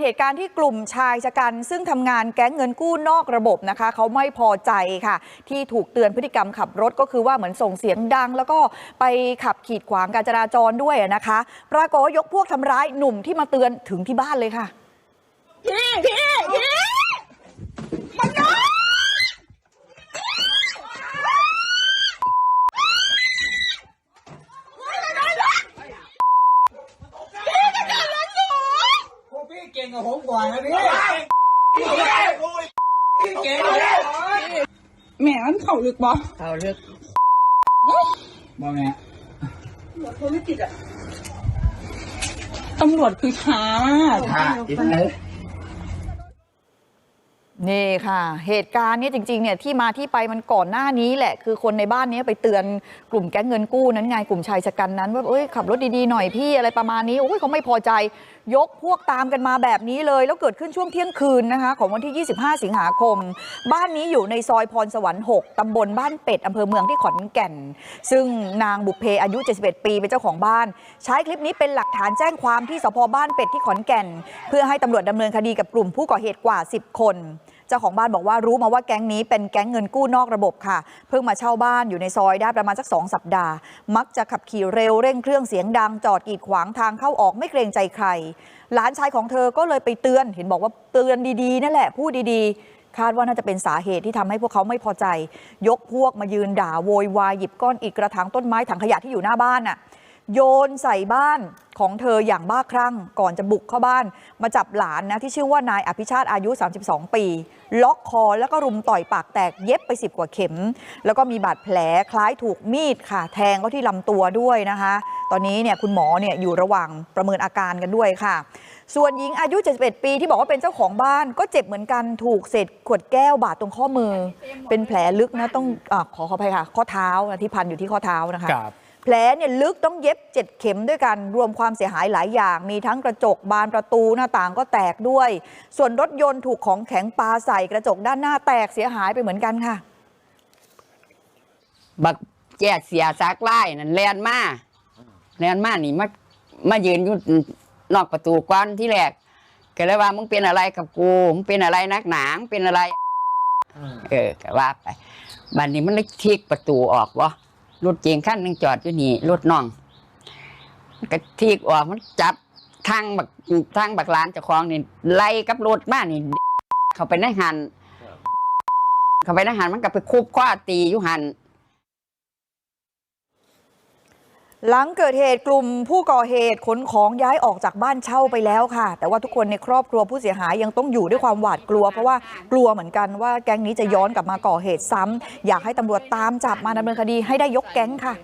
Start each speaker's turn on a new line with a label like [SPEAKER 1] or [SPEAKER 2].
[SPEAKER 1] เหตุการณ์ที่กลุ่มชายชะกัน ซึ่งทำงานแก๊งเงินกู้นอกระบบนะคะเขาไม่พอใจค่ะ ที่ถูกเตือนพฤติกรรมขับรถก็คือว่าเหมือนส่งเสียงดัง แล้วก็ไปขับขีดขวางการจราจรด้วยนะคะ ปรากฏว่ายกพวกทำร้ายหนุ่มที่มาเตือนถึงที่บ้านเลยค่ะ
[SPEAKER 2] พี่พี่พี่มันน้อยพี่จะเดินรถหนู
[SPEAKER 3] พวกพี่เก่งกับผมกว่านะพี่พี่เก่งเลย
[SPEAKER 2] แหม่มันเข่าลึกบ่
[SPEAKER 3] เอาเลือกบอกไง
[SPEAKER 2] ตำรวจคือช้ามาก
[SPEAKER 3] ค่ะอีกแล้ว
[SPEAKER 1] นี่ค่ะ เหตุการณ์นี้จริงๆเนี่ยที่มาที่ไปมันก่อนหน้านี้แหละ คือคนในบ้านนี้ไปเตือนกลุ่มแก๊งเงินกู้นั้นไงกลุ่มชายชะกันนั้น ว่าเอ้ยขับรถดีๆหน่อยพี่อะไรประมาณนี้โอ้ยเขาไม่พอใจ ยกพวกตามกันมาแบบนี้เลย แล้วเกิดขึ้นช่วงเที่ยงคืนนะคะ ของวันที่ 25 สิงหาคม บ้านนี้อยู่ในซอยพรสวรรค์ 6 ตำบลบ้านเป็ดอำเภอเมืองที่ขอนแก่น ซึ่งนางบุพเพอายุ 71 ปีเป็นเจ้าของบ้าน ใช้คลิปนี้เป็นหลักฐานแจ้งความที่สพบ้านเป็ดที่ขอนแก่น เพื่อให้ตำรวจดำเนินคดีกับกลุ่มผู้ก่อเหตุกว่า 10 คน เจ้าของบ้านบอกว่ารู้มาว่าแก๊งนี้เป็นแก๊งเงินกู้นอกระบบค่ะ เพิ่งมาเช่าบ้านอยู่ในซอยได้ประมาณสักสองสัปดาห์ มักจะขับขี่เร็วเร่งเครื่องเสียงดังจอดกีดขวางทางเข้าออกไม่เกรงใจใคร หลานชายของเธอก็เลยไปเตือน เห็นบอกว่าเตือนดีๆนั่นแหละพูดดีๆ คาดว่าน่าจะเป็นสาเหตุที่ทำให้พวกเขาไม่พอใจ ยกพวกมายืนด่าโวยวายหยิบก้อนอิฐกระถางต้นไม้ถังขยะที่อยู่หน้าบ้านน่ะโยนใส่บ้าน ของเธออย่างบ้าคลั่งก่อนจะบุกเข้าบ้าน มาจับหลานนะที่ชื่อว่านายอภิชาติอายุ 32 ปี ล็อกคอแล้วก็รุมต่อยปากแตกเย็บไป 10 กว่าเข็ม แล้วก็มีบาดแผลคล้ายถูกมีดค่ะ แทงก็ที่ลำตัวด้วยนะคะ ตอนนี้เนี่ยคุณหมอเนี่ยอยู่ระหว่างประเมินอาการกันด้วยค่ะส่วนหญิงอายุ 71 ปีที่บอกว่าเป็นเจ้าของบ้าน ก็เจ็บเหมือนกันถูกเศษขวดแก้วบาดตรงข้อมือ เป็นแผลลึกนะต้องอขอขออภัยค่ะ ข้อเท้านะที่พันอยู่ที่ข้อเท้านะคะ แผลเนี่ยลึกต้องเย็บ 7 เข็มด้วยกัน รวมความเสียหายหลายอย่าง มีทั้งกระจกบานประตูหน้าต่างก็แตกด้วย ส่วนรถยนต์ถูกของแข็งปาใส่กระจกด้านหน้าแตกเสียหายไปเหมือนกันค่ะ
[SPEAKER 4] บักแจ้เสียซักไล่นั่นแลนมาแลนมานี่มามายืนอยู่นอกประตูก่อนที่แรกก็เลยว่ามึงเป็นอะไรกับกูมึงเป็นอะไรนักหนางเป็นอะไร เออก็ว่าไปบัดนี้มันเลยทิกประตูออกวะ รถเก๋งขั้นหนึงจอดอยู่นี่รถน้องกระทีกออกมันจับทางบักทางบักร้านเจ้าของนี่ไล่กับรถมานี่ เขาไปในหันเขาไปในหันมันก็ไปคุบคว้าตีอยู่หัน
[SPEAKER 1] หลังเกิดเหตุกลุ่มผู้ก่อเหตุขนของย้ายออกจากบ้านเช่าไปแล้วค่ะ แต่ว่าทุกคนในครอบครัวผู้เสียหายยังต้องอยู่ด้วยความหวาดกลัว เพราะว่ากลัวเหมือนกันว่าแก๊งนี้จะย้อนกลับมาก่อเหตุซ้ำ อยากให้ตำรวจตามจับมาดำเนินคดีให้ได้ยกแก๊งค่ะ